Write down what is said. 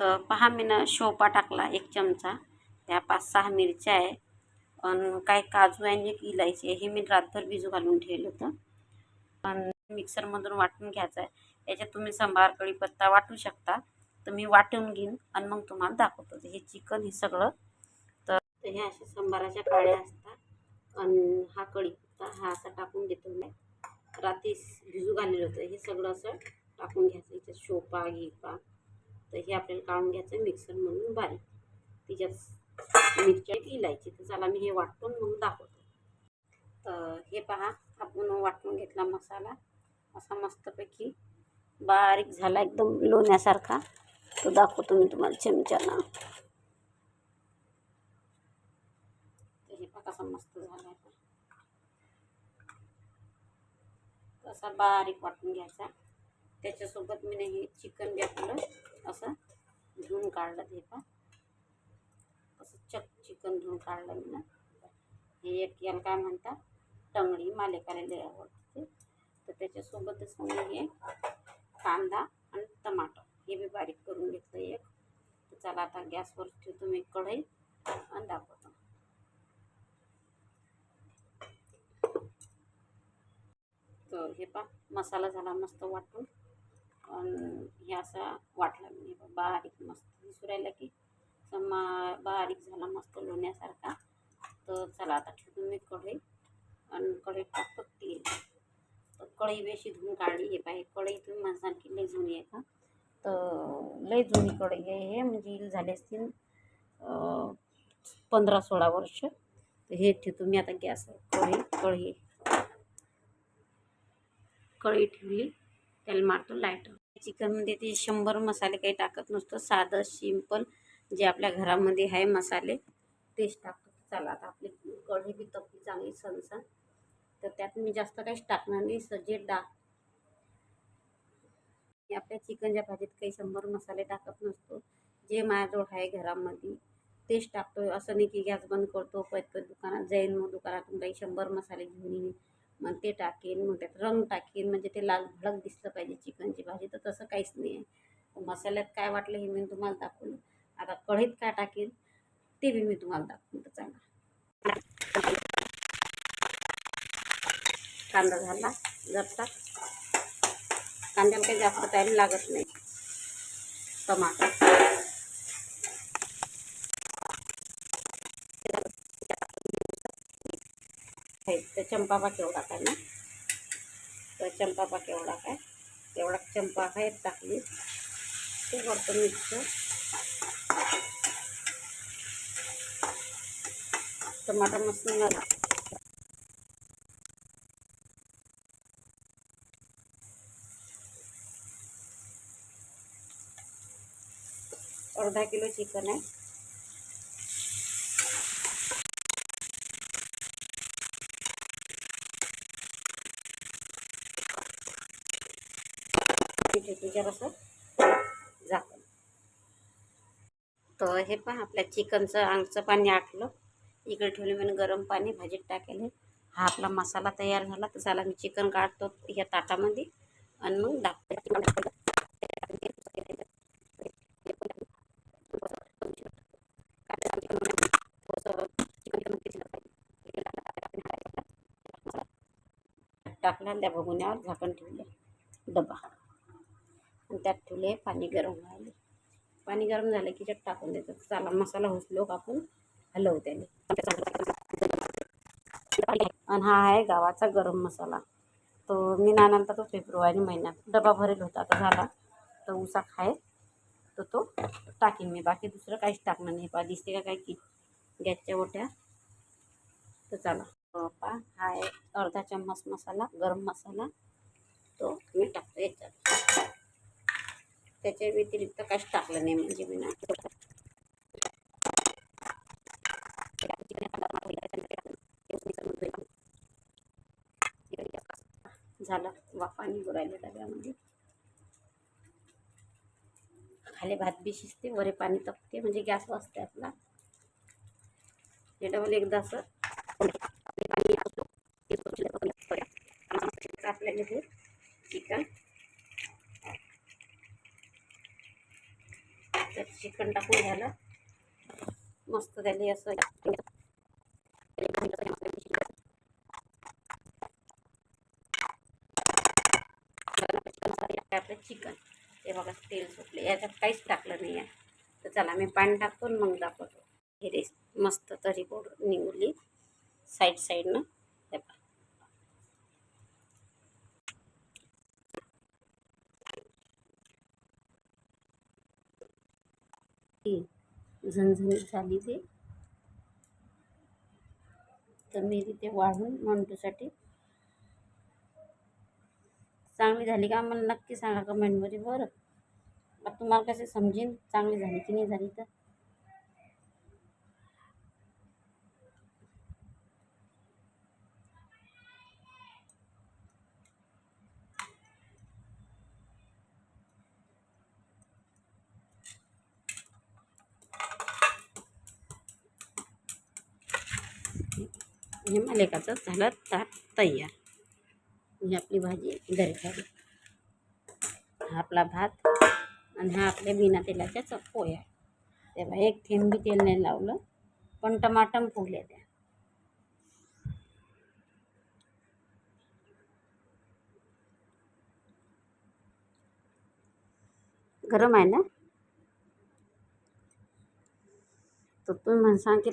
तर पहा मी शोपा टाकला एक चमचा. त्या पाच सहा मिरच्या आहे. आणि काही काजू आणि एक इलायची आहे. हे मी रातभर भिजू घालून ठेवलं होतं. आणि मिक्सरमधून वाटून घ्यायचं आहे. याच्यात तुम्ही सांबार कढीपत्ता वाटू शकता. तर मी वाटून घेईन आणि मग तुम्हाला दाखवतो. हे चिकन हे सगळं. तर हे असे सांबाराच्या काळ्या असतात. आणि हा कढीपत्ता हा असा टाकून देतो मी. रात्री भिजू घालेलं होतं. हे सगळं असं टाकून घ्यायचं. याच्यात शोपा गिपा तर हे आपल्याला काढून घ्यायचं मिक्सरमधून बारीक. तिच्यात मिरच्या इलायची. तर चला मी हे वाटून मग दाखवतो. तर हे पहा आपण वाटून घेतला मसाला. असा मस्तपैकी बारीक झाला एकदम लोण्यासारखा. तो दाखवतो मी तुम्हाला चमच्याला तर हे पहा कसा मस्त झाला आहे. बारीक वाटून घ्यायचा. त्याच्यासोबत मी हे चिकन बी आपलं असं धुवून काढलं हे पहा असं चक चिकन धुवून काढलं मी ना. हे एक याला काय म्हणतात? टंगळी मालेकाला लय आवडते. तर त्याच्यासोबतच मी हे कांदा आणि टमाटर हे बी बारीक करून घेतलं एक. तर चला आता गॅसवर ठेवतो मी कढई आणि दाखवतो. तर हे पा मसाला झाला मस्त वाटून. हे असा वाटला मी. बारीक मस्त दिसू राहिला की. समा बारीक झाला मस्त लोण्यासारखा. तर चला आता ठेवतो मी कढई. आणि कढईत टाकतो तेल तर कढई बेशी धुवून काढली हे पाहिजे कढई तुम्ही म्हणसान की लई जुनी आहे का? तर लई जुनी कढई आहे हे. म्हणजे झाले असतील पंधरा सोळा वर्ष. तर हे ठेवतो मी आता गॅस कढई कढई. कढई ठेवली. त्याला मारतो लाईटर चिकनमध्ये ते शंभर मसाले काही टाकत नसतो. साधं सिंपल जे आपल्या घरामध्ये आहे मसाले तेच टाकतो. चला आता आपली कढई बी तपली चांगली सणसण. तर त्यात मी जास्त काहीच टाकणार नाही. सजे डाक मी आपल्या चिकनच्या भाजीत काही शंभर मसाले टाकत नसतो. जे माझ्याजवळ आहे घरामध्ये तेच टाकतो असं नाही की गॅस बंद करतो. पैत दुकानात जाईन मग दुकानातून काही शंभर मसाले घेऊन येईन. मग ते टाकेन मग त्यात रंग टाकेन म्हणजे ते लाल भडक दिसलं पाहिजे चिकनची भाजी. तर तसं काहीच नाही आहे. मसाल्यात काय वाटलं हे मी तुम्हाला दाखवलं. आता कढईत काय टाकेन ते बी मी तुम्हाला दाखवून तर चांगला. कांदा झाला जपता कांद्याला काही जास्त टाईम लागत नाही. टमाटर. आहे. तर चंपाबा केवढा काय ना? तर चंपाबा केवढा काय? तेवढा चंपा आहे टाकली. ते करतो मिक्स टमाटर मस्त झाला अर्धा किलो चिकन आहे. तिथे कसं झाकण तर हे पहा आपल्या चिकनचं अंगचं पाणी आटलं. इकडे ठेवले मी गरम पाणी भाजीत टाकेल. हा आपला मसाला तयार झाला. तर मी चिकन काढतो या ताटामध्ये. आणि मग दाखवते. टाकला त्या भगुन्यावर झाकण ठेवले. डबा. त्यात ठेवले पाणी गरम व्हायला. पाणी गरम झालं की त्यात टाकून देतो चाला मसाला हुसलो कापून हलवू त्याने आणि हा आहे गावाचा गरम मसाला. तो मी नानंतर तो फेब्रुवारी महिन्यात डबा भरेल होता. तो झाला तर उसा खाय तर तो टाकीन मी. बाकी दुसरं काहीच टाकणार नाही. पा दिसते का काय की गॅसच्या ओट्या? तर चला. पा हा आहे अर्धा चम्मच मसाला गरम मसाला तो मी टाकतो याच्यात. त्याच्या व्यतिरिक्त काहीच टाकलं नाही म्हणजे मी ना झालं. वाफा निघू डब्यामध्ये खाली भात बी शिजते वरे पाणी तपते म्हणजे गॅस वाचते आपला. हे डबल एकदा असं. आपल्याला हे चिकन. त्यात चिकन टाकून झालं. मस्त त्याला असं. आपलं चिकन. ते बघा तेल सुटले याच्यात काहीच टाकलं नाही आहे. तर चला मी पाणी टाकतो मग दाखवतो. हे रेस मस्त तरी गोड निघली साईड साईडनं. ही झणझणीत झाली ते तर मी तिथे वाढून मंटूसाठी चांगली झाली का मला नक्की सांगा कमेंटमध्ये बरं. मग तुम्हाला कसे समजेन चांगली झाली की नाही झाली तर? हे झालं ताट तयार. ही आपली भाजी घरी झाली हा आपला भात आणि हा आपल्या बिना तेलाच्या च पोया तेव्हा एक थेंबी तेल नाही लावलं पण टमाटम फुगले त्या. गरम आहे ना? तर तुम्ही म्हणसान की